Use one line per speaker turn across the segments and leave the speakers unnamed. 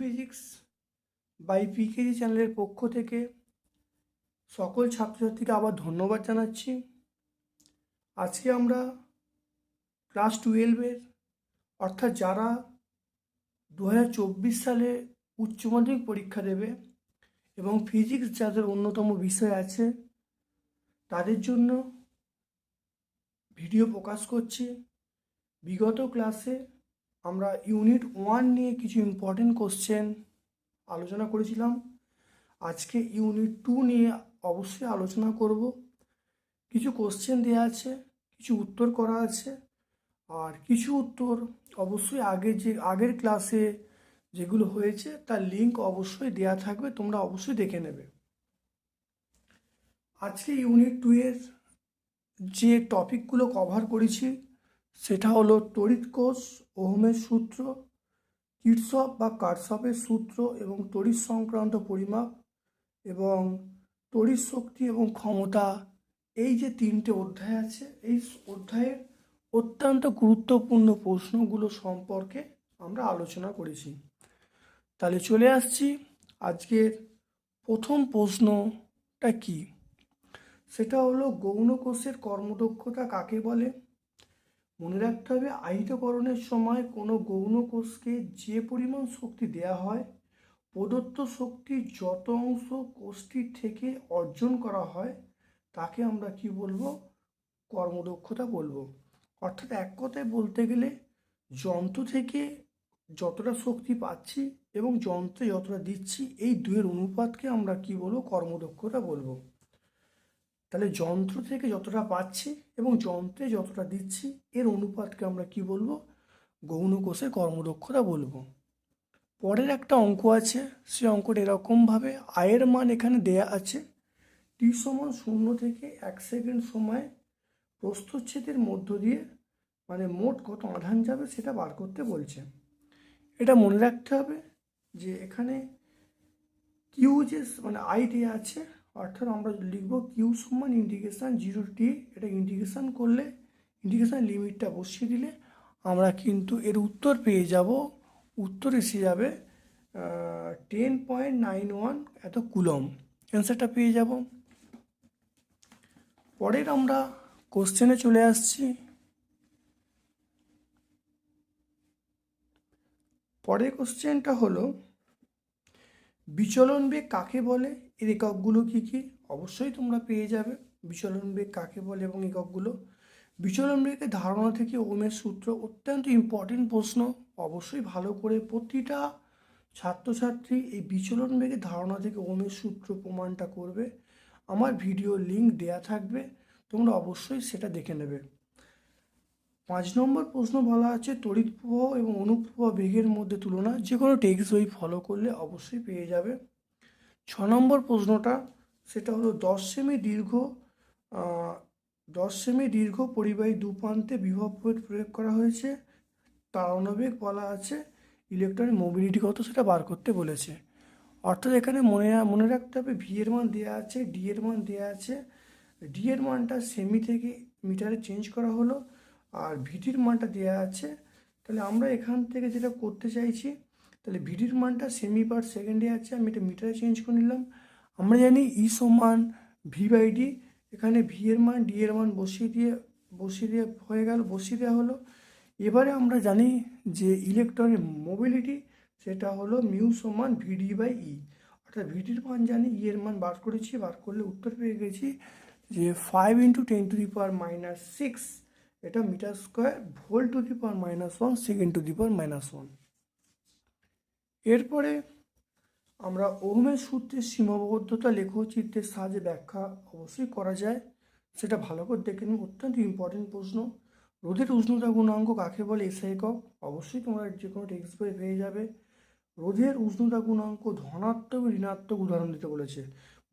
Physics by PKG চ্যানেলের পক্ষ থেকে সকল ছাত্রছাত্রীকে আবার ধন্যবাদ জানাচ্ছি। আজকে আমরা ক্লাস টুয়েলভের অর্থাৎ যারা দু হাজার চব্বিশ সালে উচ্চ মাধ্যমিক পরীক্ষা দেবে এবং ফিজিক্স যাদের অন্যতম বিষয় আছে, তাদের জন্য ভিডিও প্রকাশ করছি। বিগত ক্লাসে আমরা ইউনিট ওয়ান নিয়ে কিছু ইম্পর্টেন্ট কোশ্চেন আলোচনা করেছিলাম। আজকে ইউনিট টু নিয়ে অবশ্যই আলোচনা করব। কিছু কোশ্চেন দেওয়া আছে, কিছু উত্তর করা আছে। আর কিছু উত্তর অবশ্যই আগে যে, আগের ক্লাসে যেগুলো হয়েছে, তার লিঙ্ক অবশ্যই দেওয়া থাকবে, তোমরা অবশ্যই দেখে নেবে। আজকে ইউনিট টু এর যে টপিকগুলো কভার করেছি, সেটা হলো তড়িৎ কোষ, ওহমের সূত্র কিটসপ বা কারসপের সূত্র এবং তড়িৎ সংক্রান্ত পরিমাপ এবং তড়িৎ শক্তি এবং ক্ষমতা। এই যে তিনটে অধ্যায় আছে, এই অধ্যায়ের অত্যন্ত গুরুত্বপূর্ণ প্রশ্নগুলো সম্পর্কে আমরা আলোচনা করেছি। তাহলে চলে আসছি আজকের প্রথম প্রশ্নটা কি? সেটা হলো গৌণ কোষের কর্মদক্ষতা কাকে বলে? মনে রাখতে হবে আহিতকরণের সময় কোনো গৌণ কোষকে যে পরিমাণ শক্তি দেয়া হয়, প্রদত্ত শক্তি যত অংশ কোষটির থেকে অর্জন করা হয়, তাকে আমরা কি বলব? কর্মদক্ষতা বলব। অর্থাৎ এক কথায় বলতে গেলে, যন্ত্র থেকে যতটা শক্তি পাচ্ছি এবং যন্ত্রে যতটা দিচ্ছি, এই দুয়ের অনুপাতকে আমরা কি বলব? কর্মদক্ষতা বলব। তাহলে যন্ত্র থেকে যতটা পাচ্ছি এবং যন্ত্রে যতটা দিচ্ছি, এর অনুপাতকে আমরা কি বলব? গৌণ কোষের কর্মদক্ষতা বলব। পরের একটা অঙ্ক আছে, সেই অঙ্কটা এরকমভাবে। আয়ের মান এখানে দেয়া আছে টি সমান শূন্য থেকে এক সেকেন্ড সময় প্রস্থচ্ছেদের মধ্য দিয়ে মানে মোট কত আধান যাবে সেটা বার করতে বলছে। এটা মনে রাখতে হবে যে এখানে কিউ যে মানে আই দেওয়া আছে অর্থাৎ আমরা লিখব কিউ সমান ইন্টিগ্রেশন জিরো টি এটা ইন্টিগ্রেশন করলে ইন্টিগ্রেশন লিমিটটা বসিয়ে দিলে আমরা কিন্তু এর উত্তর পেয়ে যাব, উত্তর এসে যাবে টেন পয়েন্ট নাইন ওয়ান এত কুলম অ্যান্সারটা পেয়ে যাব। পরের আমরা কোশ্চেনে চলে আসছি। পরের কোশ্চেনটা হলো, বিচলন বেগ কাকে বলে? এর এককগুলো কী কী? অবশ্যই তোমরা পেয়ে যাবে। বিচলন বেগ কাকে বলে এবং এককগুলো? বিচলন বেগের ধারণা থেকে ওমের সূত্র অত্যন্ত ইম্পর্টেন্ট প্রশ্ন। অবশ্যই ভালো করে প্রতিটা ছাত্রছাত্রী এই বিচলন বেগের ধারণা থেকে ওমের সূত্র প্রমাণটা করবে। আমার ভিডিও লিঙ্ক দেয়া থাকবে। তোমরা অবশ্যই সেটা দেখে নেবে। পাঁচ নম্বর প্রশ্ন বলা আছে তড়িৎ প্রবাহ এবং অনুপ্রবাহ বেগের মধ্যে তুলনা যে কোনো টেক্সট বই ফলো করলে অবশ্যই পেয়ে যাবে। ছ নম্বর প্রশ্নটা, সেটা হলো দশ সেমি দীর্ঘ দশ সেমি দীর্ঘ পরিবাহী দুপ্রান্তে বিভব প্রয়োগ প্রয়োগ করা হয়েছে। তারণবেগ বলা আছে ইলেকট্রনিক মোবিলিটি কত সেটা বার করতে বলেছে। অর্থাৎ এখানে মনে মনে রাখতে হবে ভি এর মান দেওয়া আছে ডি এর মান দেওয়া আছে। ডি এর মানটা সেমি থেকে মিটারে চেঞ্জ করা হলো, আর ভিটির মানটা দেওয়া আছে। তাহলে আমরা এখান থেকে যেটা করতে চাইছি তাহলে ভিডির মানটা সেমি পার সেকেন্ডে আছে, আমি এটা মিটারে চেঞ্জ করে নিলাম। আমরা জানি ই সমান ভি বাই ডি এখানে ভি এর মান ডি এর মান বসিয়ে দিয়ে বসিয়ে দিয়ে হয়ে গেল, বসিয়ে দেওয়া হলো। এবারে আমরা জানি যে ইলেকট্রনিক মোবিলিটি সেটা হলো মিউ সমান ভিডি বাই ই অর্থাৎ ভিডির মান জানি ই এর মান বার করেছি, বার করলে উত্তর পেয়ে গেছি যে five into ten to the power minus six এটা metre square volt to the power minus one second to the power minus one এরপরে আমরা ওহমের সূত্রের সীমাবদ্ধতা, লেখচিত্রের সাহায্যে ব্যাখ্যা অবশ্যই করা যায়। সেটা ভালো করে দেখে নিন। অত্যন্ত ইম্পর্টেন্ট প্রশ্ন। রোদের উষ্ণতা গুণাঙ্ক কাকে বলে? এসআই একক অবশ্যই তোমরা যে কোনো টেক্সট বই পেয়ে যাবে। রোধের উষ্ণতা গুণাঙ্ক ধনাত্মক, ঋণাত্মক উদাহরণ দিতে বলেছে।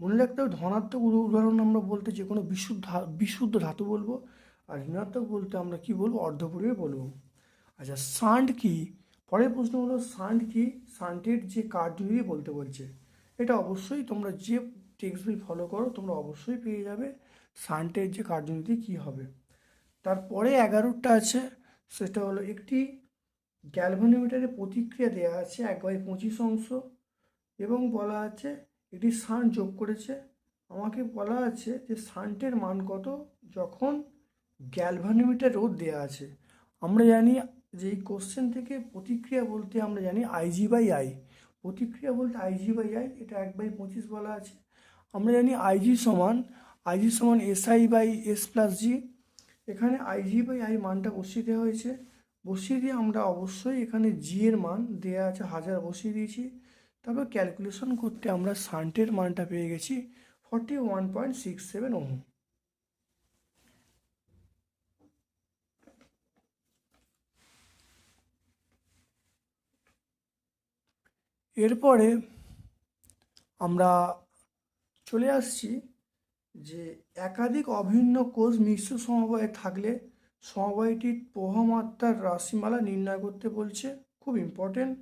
মনে রাখতে হবে ধনাত্মক উদাহরণ আমরা বলতে যে কোনো বিশুদ্ধ বিশুদ্ধ ধাতু বলব। আর ঋণাত্মক বলতে আমরা কি বলব? অর্ধপরিবে বলব। আচ্ছা সান্ড কি? পরের প্রশ্ন হলো সান্ড কি? সান্টের যে কার্যবিধি বলতে বলছে। এটা অবশ্যই তোমরা যে টেক্সট বই ফলো করো, তোমরা অবশ্যই পেয়ে যাবে শান্টের যে কার্যনীতি কী হবে। তারপরে এগারোটা আছে, সেটা হলো একটি গ্যালভানোমিটারের প্রতিক্রিয়া দেওয়া আছে এক বাই পঁচিশ অংশ এবং বলা আছে এটি সান যোগ করেছে। আমাকে বলা আছে যে শান্টের মান কত? যখন গ্যালভানোমিটার রোদ দেওয়া আছে। আমরা জানি যে এই কোশ্চেন থেকে প্রতিক্রিয়া বলতে আমরা জানি আইজি বাই আই প্রতিক্রিয়া বলতে আইজি বাই আই এটা এক বাই পঁচিশ বলা আছে। আমরা জানি আইজি সমান আইজি সমান SI by S plus G এখানে আইজি বাই আই মানটা বসিয়ে দেওয়া হয়েছে। বসিয়ে দিয়ে আমরা অবশ্যই এখানে জি এর মান দেওয়া আছে, হাজার বসিয়ে দিয়েছি। তারপর ক্যালকুলেশন করতে আমরা সান্টের মানটা পেয়ে গেছি forty one point six seven ohm এরপরে আমরা চলে আসছি যে একাধিক অভিন্ন কোষ মিশ্র সমবায়ে থাকলে সমবায়টির প্রভামাত্রার রাশিমালা নির্ণয় করতে বলছে। খুব ইম্পর্টেন্ট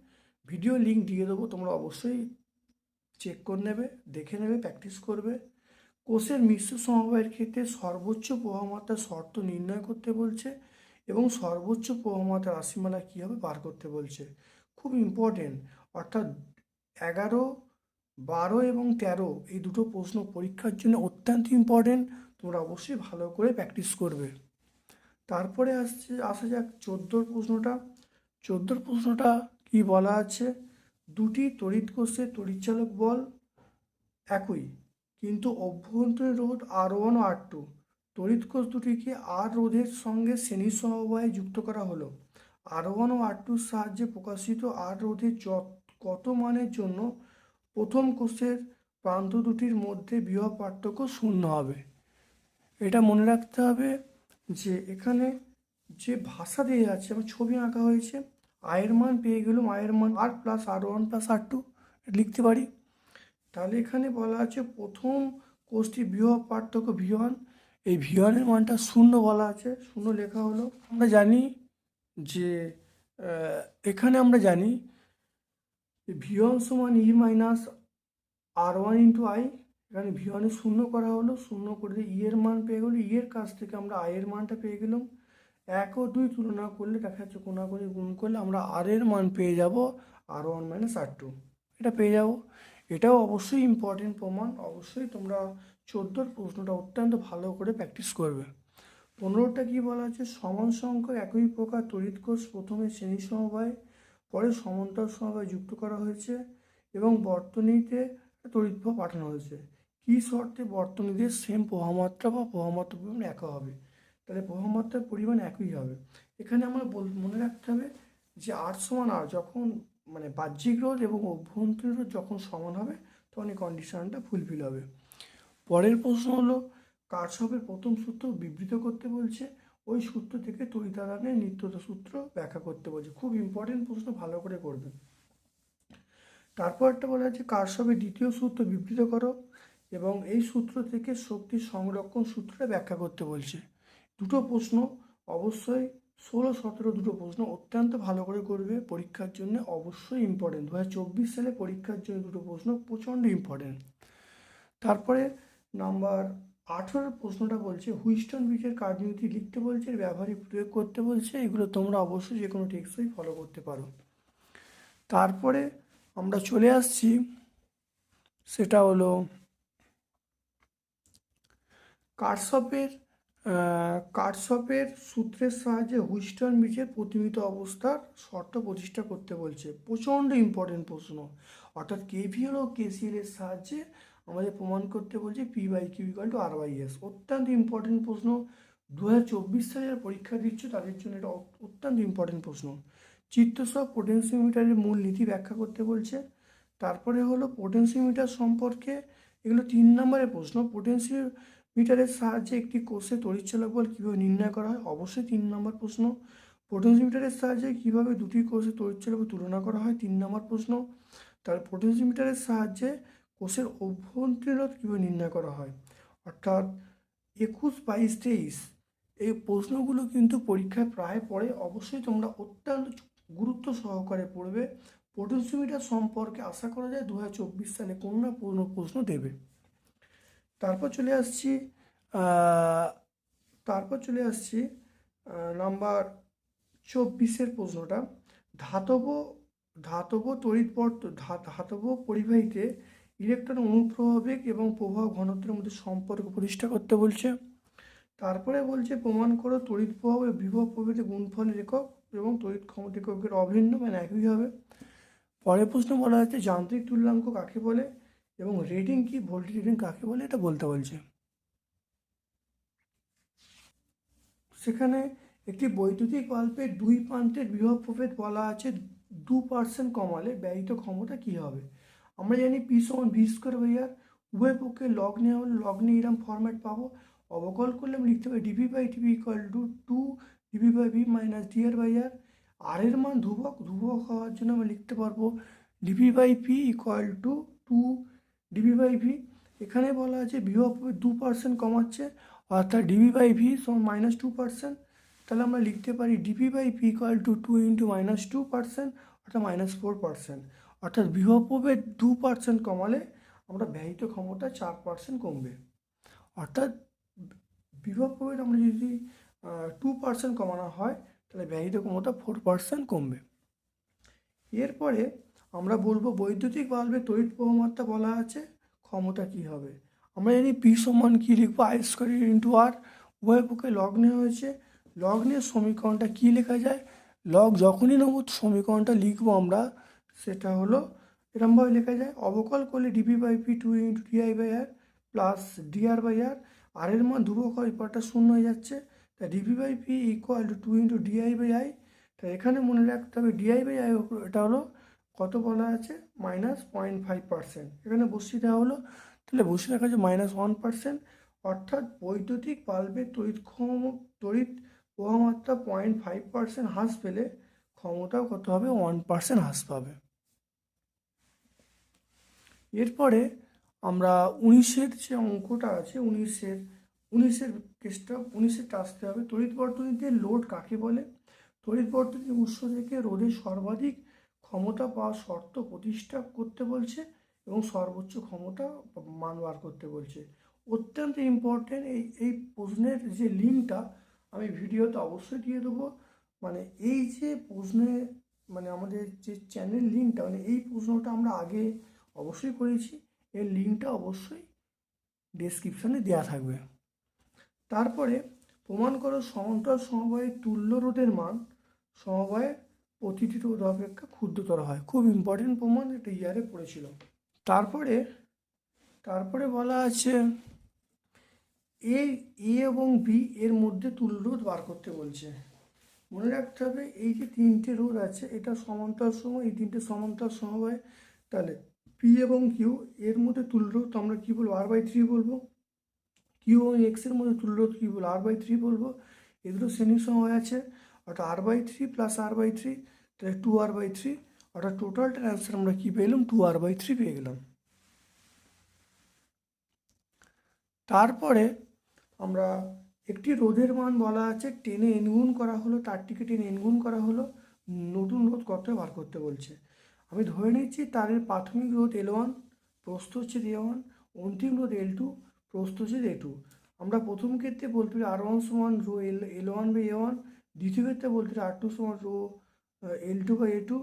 ভিডিও লিঙ্ক দিয়ে দেবো, তোমরা অবশ্যই চেক করে নেবে, দেখে নেবে প্র্যাকটিস করবে। কোষের মিশ্র সমবায়ের ক্ষেত্রে সর্বোচ্চ প্রভামাত্রার শর্ত নির্ণয় করতে বলছে এবং সর্বোচ্চ প্রভামাত্রার রাশিমালা কী হবে বার করতে বলছে। খুব ইম্পর্টেন্ট অর্থাৎ এগারো, বারো এবং তেরো এই দুটো প্রশ্ন পরীক্ষার জন্য অত্যন্ত ইম্পর্টেন্ট তোমরা অবশ্যই ভালো করে প্র্যাকটিস করবে। তারপরে আসছে, আসা যাক চোদ্দোর প্রশ্নটা। চোদ্দোর প্রশ্নটা কি বলা আছে? দুটি তড়িৎ কোষে তড়িৎচালক বল একই, কিন্তু অভ্যন্তরীণ রোধ আর ওয়ান ও আর টু তড়িৎ কোষ দুটিকে আর রোধের সঙ্গে শ্রেণি সমবায়ে যুক্ত করা হলো। আর ওয়ান ও আর টুর সাহায্যে প্রকাশিত আর রোধের যত কত মানের জন্য প্রথম কোষের প্রান্ত দুটির মধ্যে বিভব পার্থক্য শূন্য হবে? এটা মনে রাখতে হবে যে এখানে যে ভাষা দিয়ে আছে আমার ছবি আঁকা হয়েছে আয়ের মান পেয়ে গেলাম আয়ের মান R plus R one plus R two লিখতে পারি। তাহলে এখানে বলা আছে প্রথম কোষটি বিভব পার্থক্য ভি ওয়ান এই ভি ওয়ানের মানটা শূন্য বলা আছে, শূন্য লেখা হলো। আমরা জানি যে এখানে আমরা জানি ভি ওয়ান সমান E minus R one into I এখানে ভি ওয়ানে শূন্য করা হলো, শূন্য করে ই এর মান পেয়ে গেলো। ই এর কাছ থেকে আমরা আই এর মানটা পেয়ে গেলাম। এক ও দুই তুলনা করলে দেখা যাচ্ছে কোনা করে গুণ করলে আমরা আর এর মান পেয়ে যাব R one minus R two এটা পেয়ে যাব। এটাও অবশ্যই ইম্পর্টেন্ট প্রমাণ। অবশ্যই তোমরা চোদ্দোর প্রশ্নটা অত্যন্ত ভালো করে প্র্যাকটিস করবে। পনেরোটা কি বলা আছে? সমান সংখ্যক একই প্রকার তড়িৎ কোষ প্রথমে শ্রেণি সমবায় পরে সমান্তর সমবায় যুক্ত করা হয়েছে এবং বর্তনীতে তড়িৎপ্রবাহ পাঠানো হয়েছে। কী শর্তে বর্তনীদের সেম প্রভামাত্রা বা প্রভামাত্রা পরিমাণ একা হবে? তাহলে প্রভামাত্রার পরিমাণ একই হবে। এখানে আমরা মনে রাখতে হবে যে আর সমান আর যখন মানে বাহ্যিক রোধ এবং অভ্যন্তরীণ রোধ যখন সমান হবে তখন এই কন্ডিশনটা ফুলফিল হবে। পরের প্রশ্ন হলো, কারশফের প্রথম সূত্র বিবৃত করতে বলছে ওই সূত্র থেকে তড়িতাদানের নিত্যতা সূত্র ব্যাখ্যা করতে বলছে। খুব ইম্পর্টেন্ট প্রশ্ন, ভালো করে করবে। তারপর একটা বলা আছে কারশফের দ্বিতীয় সূত্র বিবৃত করো এবং এই সূত্র থেকে শক্তি সংরক্ষণ সূত্রটা ব্যাখ্যা করতে বলছে। দুটো প্রশ্ন, অবশ্যই ষোলো, সতেরো দুটো প্রশ্ন অত্যন্ত ভালো করে করবে। পরীক্ষার জন্য অবশ্যই ইম্পর্টেন্ট দু চব্বিশ সালে পরীক্ষার জন্য দুটো প্রশ্ন প্রচণ্ড ইম্পর্টেন্ট তারপরে নাম্বার আঠেরোর প্রশ্নটা বলছে, হুইস্টন ব্রিজের কার্যনীতি লিখতে বলছে ব্যবহারিক প্রয়োগ করতে বলছে, এগুলো তোমরা অবশ্যই যে কোনো টেক্সটই ফলো করতে পারো। তারপরে আমরা চলে আসছি, সেটা হলো কারশপের কারশপের সূত্রের সাহায্যে হুইস্টন ব্রিজের প্রতিমিত অবস্থার শর্ত প্রতিষ্ঠা করতে বলছে। প্রচণ্ড ইম্পর্টেন্ট প্রশ্ন। অর্থাৎ কেভিএল ও কেসিএল এর সাহায্যে আমাদের প্রমাণ করতে বলছে P by Q equal to R by S অত্যন্ত ইম্পর্টেন্ট প্রশ্ন। দু হাজার চব্বিশ সালে যারা পরীক্ষা দিচ্ছে, তাদের জন্য এটা অত্যন্ত ইম্পর্টেন্ট প্রশ্ন। চিত্তসহ পোটেন্সিওমিটারের মূল নীতি ব্যাখ্যা করতে বলছে। তারপরে হলো পোটেন্সিওমিটার সম্পর্কে এগুলো তিন নম্বরের প্রশ্ন। পোটেন্সিওমিটারের সাহায্যে একটি কোষে তড়িৎচালক বল কীভাবে নির্ণয় করা হয়? অবশ্যই তিন নম্বর প্রশ্ন। পোটেন্সিওমিটারের সাহায্যে কীভাবে দুটি কোষে তড়িৎচালক তুলনা করা হয়? তিন নম্বর প্রশ্ন। তার পোটেন্সিওমিটারের সাহায্যে কোষের অভ্যন্তরীণ কীভাবে নির্ণয় করা হয়? অর্থাৎ একুশ বাইশ তেইশ, এই প্রশ্নগুলো কিন্তু পরীক্ষায় প্রায় পড়ে। অবশ্যই তোমরা অত্যন্ত গুরুত্ব সহকারে পড়বে। পোটেন্সিওমিটার সম্পর্কে আশা করা যায় দু হাজার চব্বিশ সালে কোনো না কোনো প্রশ্ন দেবে। তারপর চলে আসছি তারপর চলে আসছি নাম্বার চব্বিশের প্রশ্নটা। ধাতব ধাতব তড়িৎপর্ত ধা- ধাতব পরিবাহীতে ইলেকট্রন অনুপ্রবেগ এবং প্রবাহ ঘনত্বের মধ্যে সম্পর্ক প্রতিষ্ঠা করতে বলছে। তারপরে বলছে, প্রমাণ করো তড়িৎ ও বিভব প্রভৃতি গুণফলের একক এবং তড়িৎ ক্ষমতা এককের অভিন্ন মানে একই হবে। পরের প্রশ্ন বলা হচ্ছে যান্ত্রিক তুল্যাঙ্ক কাকে বলে এবং রেটিং কি, ভোল্টেজ রেটিং কাকে বলে, এটা বলতে বলছে। সেখানে একটি বৈদ্যুতিক বাল্বের দুই প্রান্তের বিভব প্রভেদ বলা আছে, দু পার্সেন্ট কমালে ব্যয়িত ক্ষমতা কী হবে? আমরা জানি পি সমান ভি স্কোয়ার বাই আর উভয় পক্ষে লগ নেওয়া হলে লগ নিয়ে এরকম ফরম্যাট পাবো অবকল করলে আমি লিখতে পারি DV by TV equal to two DV by V minus D R by R R এর মান ধ্রুবক ধ্রুবক হওয়ার জন্য আমি লিখতে পারব DV by P equal to two DV by V এখানে বলা আছে বিভব দু পার্সেন্ট কমাচ্ছে অর্থাৎ ডিভি বাই ভি সমান মাইনাস টু পার্সেন্ট তাহলে আমরা লিখতে পারি DP by P equal to two into minus two percent অর্থাৎ মাইনাস ফোর পার্সেন্ট অর্থাৎ বিভব দু পার্সেন্ট কমালে আমরা ব্যয়িত ক্ষমতা চার পার্সেন্ট কমবে। অর্থাৎ বিভব আমরা যদি টু পার্সেন্ট কমানো হয়, তাহলে ব্যয়িত ক্ষমতা ফোর পার্সেন্ট কমবে। এরপরে আমরা বলব বৈদ্যুতিক বাল্বের তড়িৎ প্রবাহমাত্রা বলা আছে, ক্ষমতা কী হবে? আমরা জানি পি সমান কী লিখব? আই স্কোয়ার ইন্টু আর উভয় পক্ষে লগ্নে হয়েছে। লগ্নের সমীকরণটা কী লেখা যায়? লগ যখনই নেব সমীকরণটা লিখব আমরা, সেটা হলো, এরমভাবে লেখা যায়, অবকল করলে DP by P two into DI by R plus DR by R R এর মান ধ্রুবক হয় পরটা শূন্য হয়ে যাচ্ছে তা DP by P equal to two into DI by I তা এখানে মনে রাখতে হবে ডিআই বাই আই এটা হলো, কত বলা আছে মাইনাস পয়েন্ট ফাইভ পার্সেন্ট এখানে বসিয়ে দেওয়া হলো, তাহলে বসিয়ে রাখা আছে মাইনাস ওয়ান পার্সেন্ট অর্থাৎ বৈদ্যুতিক বাল্বের তড়িৎ ক্ষম তড়িৎ প্রবাহমাত্রা পয়েন্ট ফাইভ পার্সেন্ট হ্রাস পেলে ক্ষমতাও কত হবে? ওয়ান পার্সেন্ট হ্রাস পাবে। এরপরে আমরা উনিশের যে অঙ্কটা আছে, উনিশের উনিশের কেসটা উনিশেরটা আসতে হবে তড়িৎ বর্তনীতে লোড কাকে বলে? তড়িৎ বর্তনী উৎস থেকে রোধের সর্বাধিক ক্ষমতা পাওয়ার শর্ত প্রতিষ্ঠা করতে বলছে এবং সর্বোচ্চ ক্ষমতা মান বার করতে বলছে। অত্যন্ত ইম্পর্টেন্ট এই এই প্রশ্নের যে লিঙ্কটা আমি ভিডিওতে অবশ্যই দিয়ে দেবো। মানে এই যে প্রশ্নে মানে আমাদের যে চ্যানেল লিঙ্কটা মানে এই প্রশ্নটা আমরা আগে অবশ্যই করেছি। এর লিঙ্কটা অবশ্যই ডেসক্রিপশানে দেওয়া থাকবে। তারপরে প্রমাণ করো সমান্তরাল সমবায়ের তুল্য রোধের মান সমবায়ের প্রতিটি রোধ অপেক্ষা ক্ষুদ্রতর হয়। খুব ইম্পর্টেন্ট প্রমাণ এটা ইয়ারে পড়েছিল তারপরে তারপরে বলা আছে এ এ এবং বি এর মধ্যে তুল্য রোধ বার করতে বলছে। মনে রাখতে হবে এই যে তিনটে রোধ আছে, এটা সমান্তরাল সময় এই তিনটে সমান্তরাল সমবায়। তাহলে পি এবং কিউ এর মধ্যে তুল্য রোধ আমরা কী বলব? আর বাই থ্রি বলব। কিউ এবং এক্সের মধ্যে তুল্য রোধ কী বলব? আর বাই থ্রি বলব। এগুলো শ্রেণির সময় আছে। অর্থাৎ R by three plus R by three তাহলে টু আর বাই থ্রি অর্থাৎ টোটালটার অ্যান্সার আমরা কী পেলাম টু আর বাই থ্রি পেয়ে গেলাম। তারপরে আমরা একটি রোধের মান বলা আছে, টেনে এনগুণ করা হলো তারটিকে টেনে এনগুণ করা হলো, নতুন রোধ কত বার করতে বলছে। আমি ধরে নিচ্ছি তারের প্রাথমিক রোধ এল ওয়ান প্রস্থ হচ্ছে এ ওয়ান অন্তিম রোধ এল টু প্রস্থ হচ্ছে এ টু আমরা প্রথম ক্ষেত্রে বলতে পারি আর ওয়ান সমান rho L L one by A one দ্বিতীয় ক্ষেত্রে বলতে পারি আর টু সমান rho L two by A two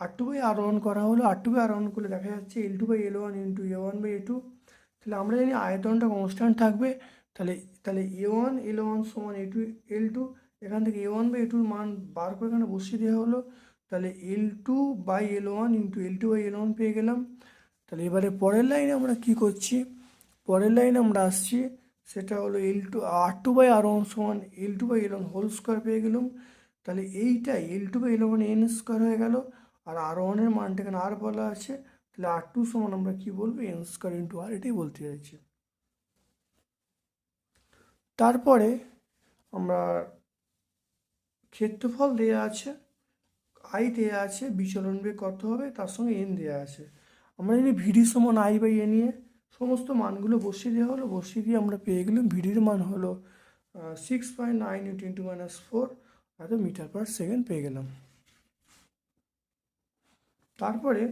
R two by R one করা হলো R two by R one করলে দেখা যাচ্ছে L two by L one into A one by A two তাহলে আমরা জানি আয়তনটা কনস্ট্যান্ট থাকবে তাহলে তাহলে এ ওয়ান এল ওয়ান সমান এ টু এল টু এখান থেকে এ ওয়ান বাই এ টুর মান বার করে এখানে বসিয়ে দেওয়া হলো। তাহলে L two by L one into L two by L one পেয়ে গেলাম। তাহলে এবারে পরের লাইনে আমরা কি করছি? পরের লাইনে আমরা আসছি, সেটা হলো L two R two by R one সমান L two by L one whole square পেয়ে গেলাম। তাহলে এইটা L two by L one n square হয়ে গেল, আর আর ওয়ানের মানটা এখানে আর বলা আছে। তাহলে আর টু সমান আমরা কী বলব? এন স্কোয়ার ইন্টু আর এটাই বলতে চাইছি। তারপরে আমরা ক্ষেত্রফল দেওয়া আছে আই দেওয়া আছে, বিচলন বেগ কত হবে, তার সঙ্গে এন দেওয়া আছে। আমরা জানি ভিডি সমান আই বাই এ নিয়ে সমস্ত মানগুলো বসিয়ে দেওয়া হলো, বসিয়ে দিয়ে আমরা পেয়ে গেলাম ভিডির মান হলো six point nine into into minus four এত মিটার পার সেকেন্ড পেয়ে গেলাম। তারপরে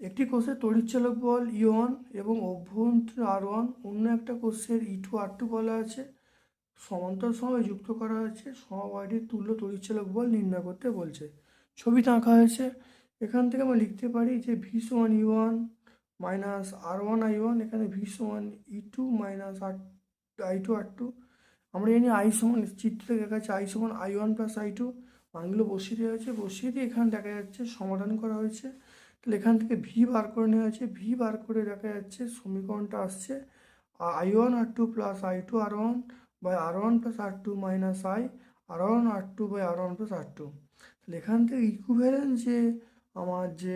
একটি কোষের তড়িৎচালক বল ইওয়ান এবং অভ্যন্তরীণ আর ওয়ান অন্য একটা কোষের ই টু আর টু বলা আছে। সমান্তর সময় যুক্ত করা হয়েছে। সমবায়টির তুল্য তড়িৎচালক বল নির্ণয় করতে বলছে। ছবিতে আঁকা হয়েছে। এখান থেকে আমরা লিখতে পারি যে ভি সমান E one minus R one I one এখানে ভি সমান E two minus R I two R two আমরা জানি আই সমান চিত্রে দেখা যাচ্ছে আই সমান I one plus I two মানগুলো বসিয়ে দেওয়া হয়েছে। বসিয়ে দিয়ে এখানে দেখা যাচ্ছে সমাধান করা হয়েছে। তাহলে এখান থেকে ভি বার করে নেওয়া হয়েছে। ভি বার করে দেখা যাচ্ছে সমীকরণটা আসছে। I one R two plus I two R one by R one plus R two minus I, R one R two by R one plus R two. তাহলে এখান থেকে ইকুইভ্যালেন্ট যে আমার যে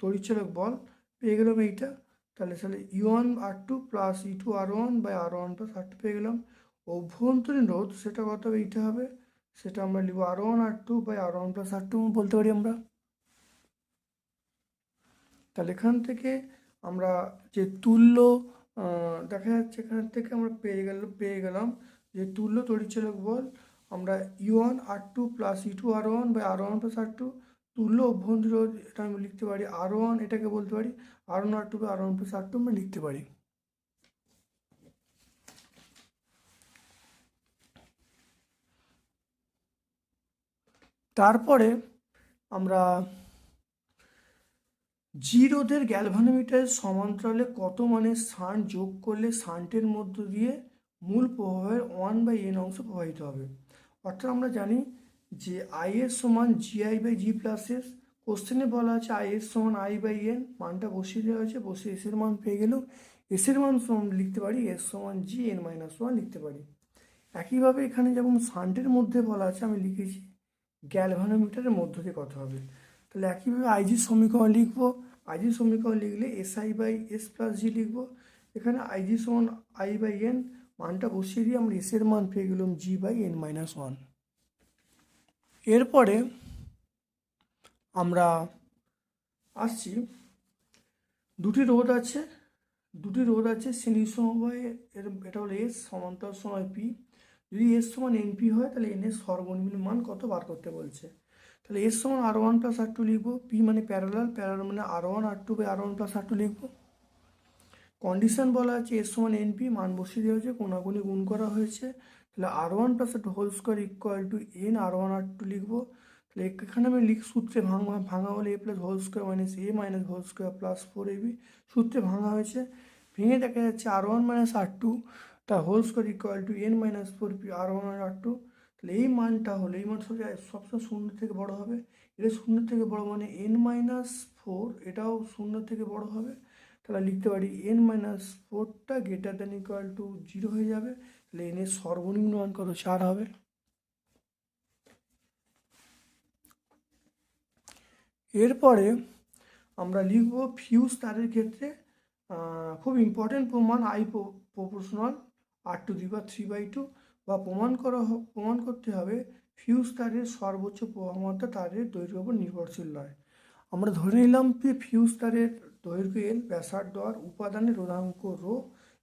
তড়িৎচালক বল পেয়ে গেলাম এইটা। তাহলে তাহলে E one R two plus E two R one by R one plus R two পেয়ে গেলাম। অভ্যন্তরীণ রোধ, সেটা কত হবে? এইটা হবে। সেটা আমরা লিখব R one R two by R one plus R two বলতে পারি আমরা। তাহলে এখান থেকে আমরা যে তুল্য দেখা যাচ্ছে এখান থেকে আমরা পেয়ে গেল, পেয়ে গেলাম যে তুল্য তড়িৎচালক বল। আমরা E one R two plus E two R one by R one plus R two তুল্য অভ্যন্তরীণ এটা আমি লিখতে পারি। আর ওয়ান এটাকে বলতে পারি। R one R two by R one plus R two আমরা লিখতে পারি। তারপরে আমরা জি রোধের গ্যালভানোমিটারের সমান্তরালে কত মানের শান্ট যোগ করলে শান্টের মধ্য দিয়ে মূল প্রবাহের ওয়ান বাই এন অংশ প্রবাহিত হবে? অর্থাৎ আমরা জানি যে আই এর সমান G I by G plus S কোশ্চেনে বলা আছে আই এর সমান আই বাই এন মানটা বসিয়ে দেওয়া হয়েছে, বসে এসের মান পেয়ে গেলেও এসের মান সমান লিখতে পারি এস সমান জি এন মাইনাস ওয়ান লিখতে পারি। একইভাবে এখানে যেমন শান্টের মধ্যে বলা আছে, আমি লিখেছি গ্যালভানোমিটারের মধ্য দিয়ে কথা হবে। তাহলে একইভাবে আইজি সমীকরণ লিখব। আইজি সমীকরণ লিখলে S I by S plus G লিখব। এখানে আইজি সমান আই বাই এন মানটা বসিয়ে দিয়ে আমরা এসের মান পেয়ে গেলাম G by N minus one এরপরে আমরা আসছি, দুটি রোধ আছে। দুটি রোধ আছে শ্রেণি সমবায়, এর এটা হলো এস সমান্তর সময় পি যদি এস সমান এনপি হয় তাহলে এন এর সর্বনিম্ন মান কত বার করতে বলছে? তাহলে এস সমান R one plus R two লিখব পি মানে প্যারালাল প্যারালাল মানে R one R two by R one plus R two লিখব। কন্ডিশন বলা আছে এস সমান এনপি মান বসিয়ে দেওয়া হয়েছে কোনাগুনি গুণ করা হয়েছে। তাহলে R one plus R two whole square equal to N R one R two লিখব। তাহলে এখানে আমি লিখ সূত্রে ভাঙা ভাঙা হলে A plus whole square minus A minus whole square plus four A B সূত্রে ভাঙা হয়েছে। ভেঙে দেখা যাচ্ছে R one minus R two তার whole square equal to N minus four P R one R two তাহলে এই মানটা হলো এই মান সবসময় সবসময় শূন্য থেকে বড় হবে। এটা শূন্য থেকে বড় মানে এন মাইনাস ফোর এটাও শূন্য থেকে বড় হবে। তাহলে লিখতে পারি এন মাইনাস ফোরটা greater than equal to zero হয়ে যাবে। তাহলে এন এর সর্বনিম্ন মান কত? চার হবে। এরপরে আমরা লিখব ফিউজ তারের ক্ষেত্রে খুব ইম্পর্টেন্ট প্রমাণ I proportional R to the বা থ্রি বাই টু বা প্রমাণ করা প্রমাণ করতে হবে ফিউজ তারের সর্বোচ্চ প্রবাহমাত্রা তারের দৈর্ঘ্যের উপর নির্ভরশীল নয়। আমরা ধরে নিলাম যে ফিউজ তারের দৈর্ঘ্য এল ব্যাসার্ধ আর উপাদানের রোধাঙ্ক রো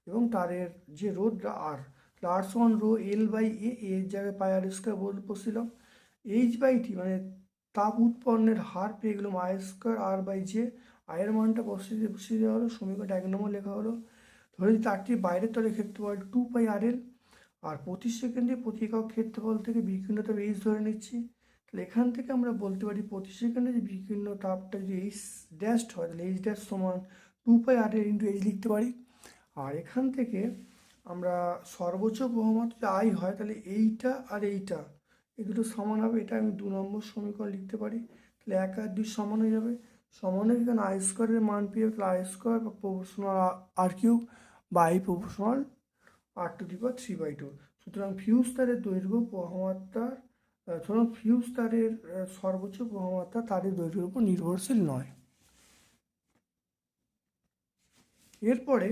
এবং তারের যে রোধটা আর লার্স one rho L by A এর জায়গায় পাই আর স্কোয়ার বল বসছিলাম এইচ বাই টি মানে তাপ উৎপন্নের হার পেয়ে গেলাম I square R by J আয়ের মানটা বসিয়ে দিয়ে, বসিয়ে দেওয়া হলো, সমীকরণ এক নম্বর লেখা হলো। ধরে তারটি বাইরের তলে ক্ষেত্রফল টু পাই আর এল আর প্রতি সেকেন্ডে প্রতি একক ক্ষেত্রফল থেকে বিকীর্ণ তাপ এইচ ধরে নিচ্ছি। তাহলে এখান থেকে আমরা বলতে পারি প্রতি সেকেন্ডে যে বিকীর্ণ তাপটা যদি এইচ ড্যাশড হয়, তাহলে এইচ ড্যাশ সমান two pi R L into H লিখতে পারি। আর এখান থেকে আমরা সর্বোচ্চ বহুমত যদি আই হয়, তাহলে এইটা আর এইটা, এই দুটো সমান হবে। এটা আমি দু নম্বর সমীকরণ লিখতে পারি। তাহলে এক আর দুই সমান হয়ে যাবে। সমান হয়ে এখানে আই স্কোয়ারের মান পেয়ে তাহলে আই স্কোয়ার বা প্রপোর্শনাল আর কিউব বা I proportional R to the three by two সুতরাং ফিউজ তারের দৈর্ঘ্য প্রবাহমাত্রার সুতরাং ফিউজ তারের সর্বোচ্চ প্রবাহমাত্রা তারের দৈর্ঘ্যের উপর নির্ভরশীল নয়। এরপরে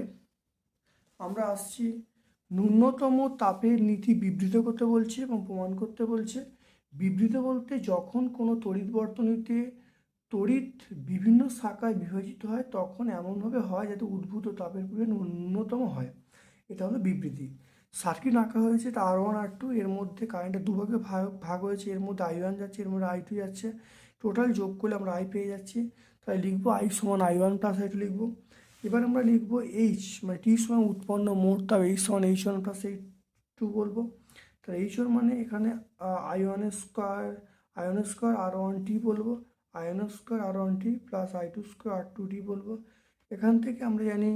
আমরা আসছি ন্যূনতম তাপের নীতি বিবৃত করতে বলছে এবং প্রমাণ করতে বলছে। বিবৃত বলতে যখন কোনো তড়িৎ বর্তনীতে তড়িৎ বিভিন্ন শাখায় বিভাজিত হয়, তখন এমনভাবে হয় যাতে উদ্ভূত তাপের পরিমাণ ন্যূনতম হয়। এটা হলো বিবৃতি। সার্কিট আঁকা হয়েছে তা আর ওয়ান আর টু এর মধ্যে কারেন্টের দুভাগে ভাগ ভাগ হয়েছে, এর মধ্যে আই ওয়ান যাচ্ছে, এর মধ্যে আই টু যাচ্ছে। টোটাল যোগ করলে আমরা আই পেয়ে যাচ্ছি। তাই লিখব আই সমান I one plus I two লিখব। এবার আমরা লিখব এইচ মানে টি সমান উৎপন্ন মোট, তাও এইচ সমান H one plus H two বলব। তাহলে এইচ ওয়ান মানে এখানে I one square I one square R one T বলব। I one square R one T plus I two square R two T বলব। এখান থেকে আমরা জানি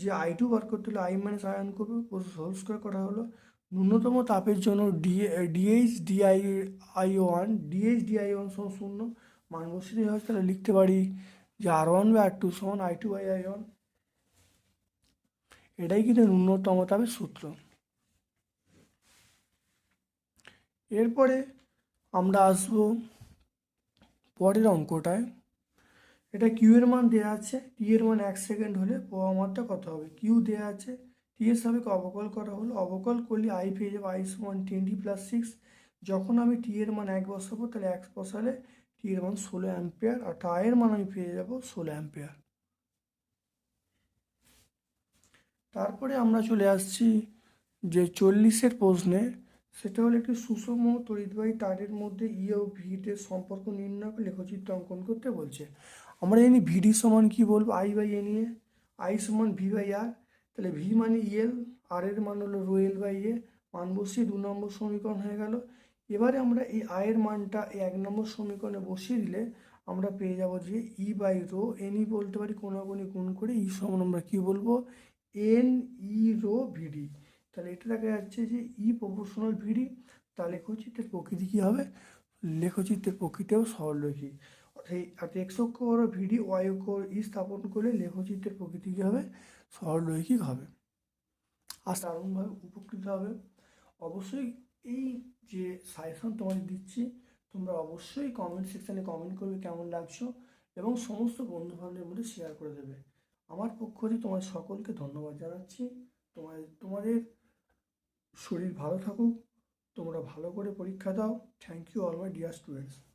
যে আই টু বার করতে হলে আই মাইনাস আই ওয়ান করব হোল স্কোয়ার করা হলো। ন্যূনতম তাপের জন্য D DH DI I one DH DI one সমান শূন্য। মান বসিয়ে দেওয়া হয় তাহলে লিখতে পারি যে R one by R two সমান I two by I one এটাই কিন্তু ন্যূনতম তাপের সূত্র। এরপরে আমরা আসব পরের অঙ্কটায়। এটা কিউ এর মান দেওয়া আছে টি এর মান এক সেকেন্ড হলে প্রবাহ মাত্রা কত হবে? কিউ দেওয়া আছে টি এর সাপেক্ষে অবকল করা হলো। অবকল করলে আই পেয়ে যাব আই সমান টোয়েন্টি প্লাস সিক্স যখন আমি টি এর মান এক বসাবো, তাহলে এক বসালে টি এর মান ষোলো অ্যাম্পিয়ার আর টায়ের মান আমি পেয়ে যাব ষোলো অ্যাম্পিয়ার তারপরে আমরা চলে আসছি যে চল্লিশের প্রশ্নে। সেটা হলো একটি সুষম তড়িৎবাহী তারের মধ্যে ই ও ভিটের সম্পর্ক নির্ণয় করে লেখচিত্র অঙ্কন করতে বলছে। আমরা জানি ভিডি সমান কি বলব? আই বাই এ নিয়ে। আই সমান ভি বাই আর তাহলে ভি মানে ইএল আর এর মান হলো রো এল বাই এ মান বসিয়ে দু নম্বর সমীকরণ হয়ে গেল। এবারে আমরা এই আয়ের মানটা এক নম্বর সমীকরণে বসিয়ে দিলে আমরা পেয়ে যাব যে ই বাই রো এনই বলতে পারি কোনাগুনি গুণ করে ই সমান আমরা কী বলব? এন ই রো ভিডি তাহলে এটা দেখা যাচ্ছে যে ই প্রপোর্শনাল ভিডি তা লেখচিত্রের প্রকৃতি কী হবে? লেখচিত্রের প্রকৃতিও সরলরৈখিক। অর্থাৎ এক্স অক্ষ বড় ভিডি ওয়াই ই স্থাপন করলে লেখচিত্রের প্রকৃতি কী হবে? সরলরৈখিক হবে। আর দারুণভাবে উপকৃত হবে। অবশ্যই এই যে সাজেশন তোমাদের দিচ্ছি, তোমরা অবশ্যই কমেন্ট সেকশানে কমেন্ট করবে কেমন লাগছো এবং সমস্ত বন্ধু বান্ধবের মধ্যে শেয়ার করে দেবে। আমার পক্ষ থেকে তোমার সকলকে ধন্যবাদ জানাচ্ছি। তোমার তোমাদের শরীর ভালো থাকুক। তোমরা ভালো করে পরীক্ষা দাও। Thank you all my dear students